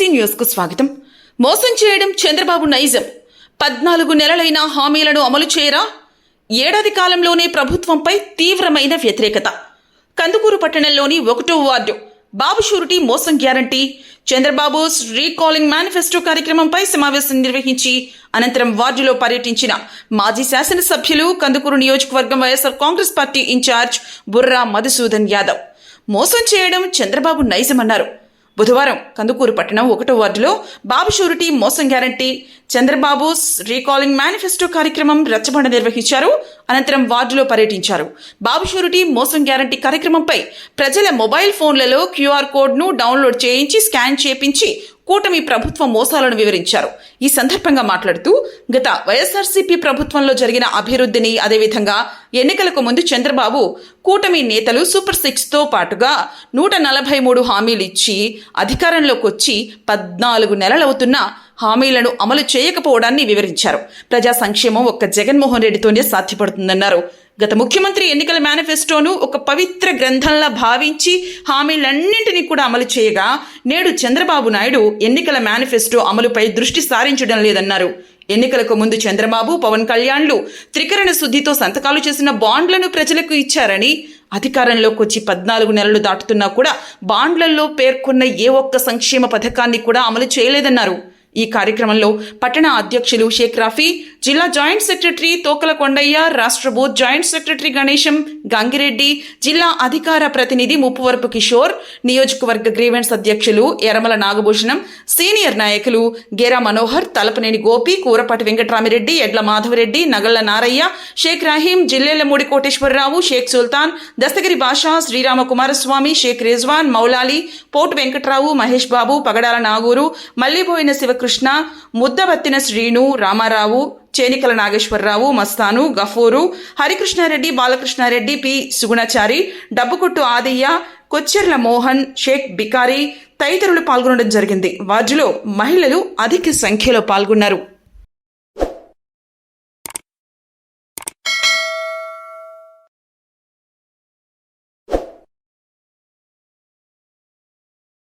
తులసి న్యూస్కు స్వాగతం. మోసం చేయడం చంద్రబాబు నైజం. పద్నాలుగు నెలలైన హామీలను అమలు చేయరా? ఏడాది కాలంలోనే ప్రభుత్వంపై తీవ్రమైన వ్యతిరేకత. కందుకూరు పట్టణంలోని ఒకటో వార్డు బాబు షూరిటీ మోసం గ్యారంటీ చంద్రబాబు రీకాలింగ్ మేనిఫెస్టో కార్యక్రమంపై సమావేశం నిర్వహించి అనంతరం వార్డులో పర్యటించిన మాజీ శాసనసభ్యులు కందుకూరు నియోజకవర్గం YSR Congress party incharge Burra Madhusudan Yadav. మోసం చేయడం చంద్రబాబు నైజమన్నారు. బుధవారం కందుకూరు పట్టణం ఒకటో వార్డులో బాబు షూరిటీ మోసం గ్యారంటీ. చంద్రబాబు రీకాలింగ్ మేనిఫెస్టో కార్యక్రమం రచ్చబండ నిర్వహించారు. అనంతరం వార్డులో పర్యటించారు. బాబు షూరిటీ మోసం గ్యారంటీ కార్యక్రమంపై ప్రజల మొబైల్ ఫోన్లలో క్యూఆర్ కోడ్ను డౌన్లోడ్ చేయించి స్కాన్ చేపించి కూటమి ప్రభుత్వ మోసాలను వివరించారు. ఈ సందర్భంగా మాట్లాడుతూ గత వైఎస్ఆర్సీపీ ప్రభుత్వంలో జరిగిన అభివృద్ధిని అదేవిధంగా ఎన్నికలకు ముందు చంద్రబాబు కూటమి నేతలు సూపర్ సిక్స్తో పాటుగా నూట నలభై మూడు హామీలు ఇచ్చి అధికారంలోకి వచ్చి పద్నాలుగు నెలలవుతున్నా హామీలను అమలు చేయకపోవడాన్ని వివరించారు. ప్రజా సంక్షేమం ఒక్క జగన్మోహన్ రెడ్డితోనే సాధ్యపడుతుందన్నారు. గత ముఖ్యమంత్రి ఎన్నికల మేనిఫెస్టోను ఒక పవిత్ర గ్రంథంలా భావించి హామీలన్నింటినీ కూడా అమలు చేయగా నేడు చంద్రబాబు నాయుడు ఎన్నికల మేనిఫెస్టో అమలుపై దృష్టి సారించడం లేదన్నారు. ఎన్నికలకు ముందు చంద్రబాబు పవన్ కళ్యాణ్లు త్రికరణ శుద్ధితో సంతకాలు చేసిన బాండ్లను ప్రజలకు ఇచ్చారని అధికారంలోకి వచ్చి పద్నాలుగు నెలలు దాటుతున్నా కూడా బాండ్లలో పేర్కొన్న ఏ ఒక్క సంక్షేమ పథకాన్ని కూడా అమలు చేయలేదన్నారు. ఈ కార్యక్రమంలో పట్టణ అధ్యక్షులు షేక్ రాఫీ జిల్లా జాయింట్ సెక్రటరీ తోకల కొండయ్య రాష్ట్ర booth joint secretary Ganesham Gangireddy జిల్లా అధికార ప్రతినిధి ముప్పువరపు కిషోర్ నియోజకవర్గ గ్రీవెన్స్ అధ్యక్షులు ఎరమల నాగభూషణం సీనియర్ నాయకులు గేరా మనోహర్ తలపనేని గోపి కూరపాటి వెంకటరామిరెడ్డి ఎడ్ల మాధవరెడ్డి నగళ్ళ నారయ్య షేక్ రాహీం జిల్లెళ్ళమూడి కోటేశ్వరరావు షేక్ సుల్తాన్ దస్తగిరి బాషా శ్రీరామ కుమారస్వామి షేక్ రిజ్వాన్ మౌలాలి పోటు వెంకట్రావు మహేష్ బాబు పగడాల నాగూరు మల్లిపోయిన శివకృష్ణ ముద్దబత్తిన శ్రీను రామారావు చేనికల నాగేశ్వరరావు మస్తాను గఫూరు హరికృష్ణారెడ్డి బాలకృష్ణారెడ్డి పి. సుగుణాచారి డబ్బుకొట్టు ఆదయ్య కొచ్చెర్ల మోహన్ షేక్ బికారి తదితరులు పాల్గొనడం జరిగింది. వార్డులో మహిళలు అధిక సంఖ్యలో పాల్గొన్నారు.